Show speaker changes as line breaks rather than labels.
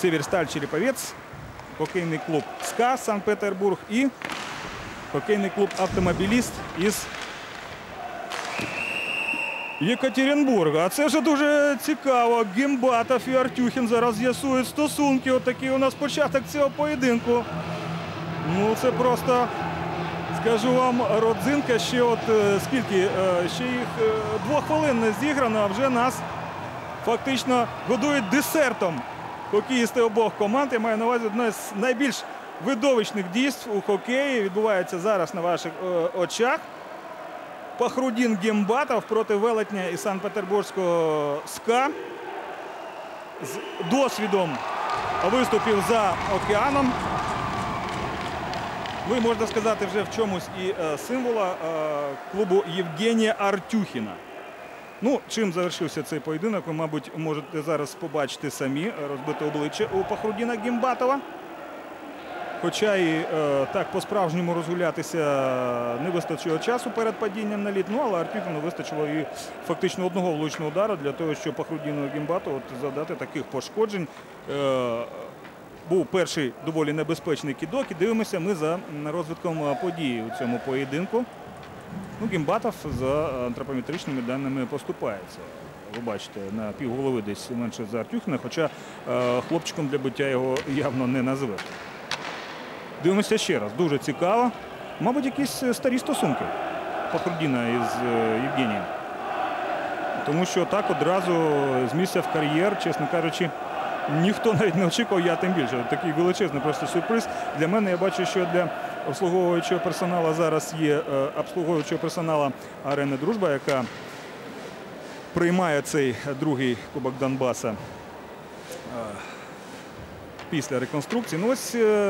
Северсталь Череповець, хокейний клуб СКА Санкт-Петербург і хокейний клуб Автомобіліст із Єкатеринбурга. А це вже дуже цікаво. Гімбатов і Артюхін зараз з'ясують стосунки. Отакий у нас початок цього поєдинку. Ну це просто, скажу вам, родзинка. Ще от е, скільки? Е, Ще їх е, двох хвилин не зіграно, а вже нас фактично годують десертом. Хокеїсти обох команд. Я маю на увазі одне з найбільш видовищних дійств у хокеї. Відбувається зараз на ваших е, очах. Пахрудін Гембатов проти велетня із Санкт-Петербурзького СКА. З досвідом виступів за океаном. Ну і можна сказати, вже в чомусь і е, символа е, клубу Євгенія Артюхіна. Ну, чим завершився цей поєдинок, ви, мабуть, можете зараз побачити самі розбите обличчя у Пахрудіна Гімбатова. Хоча і е, так по-справжньому розгулятися не вистачило часу перед падінням на лід, ну але Артюхіну вистачило і фактично одного влучного удару для того, щоб Пахрудіну Гімбату от, завдати таких пошкоджень. Е, був перший доволі небезпечний кідок. І дивимося ми за розвитком е, події у цьому поєдинку. Ну, Гімбатов за антропометричними даними поступається. Ви бачите, на півголови десь менше за Артюхіна, хоча е, хлопчиком для биття його явно не назвеш. Дивимося ще раз. Дуже цікаво. Мабуть, якісь е, старі стосунки Пахрудіна із е, Євгенієм. Тому що так одразу з місця в кар'єр, чесно кажучи, ніхто навіть не очікував, я тим більше. Такий величезний просто сюрприз. Для мене я бачу, що для обслуговуючого персоналу зараз є е, обслуговуючого персоналу арени Дружба, яка приймає цей другий кубок Донбаса е, після реконструкції. Ну ось е,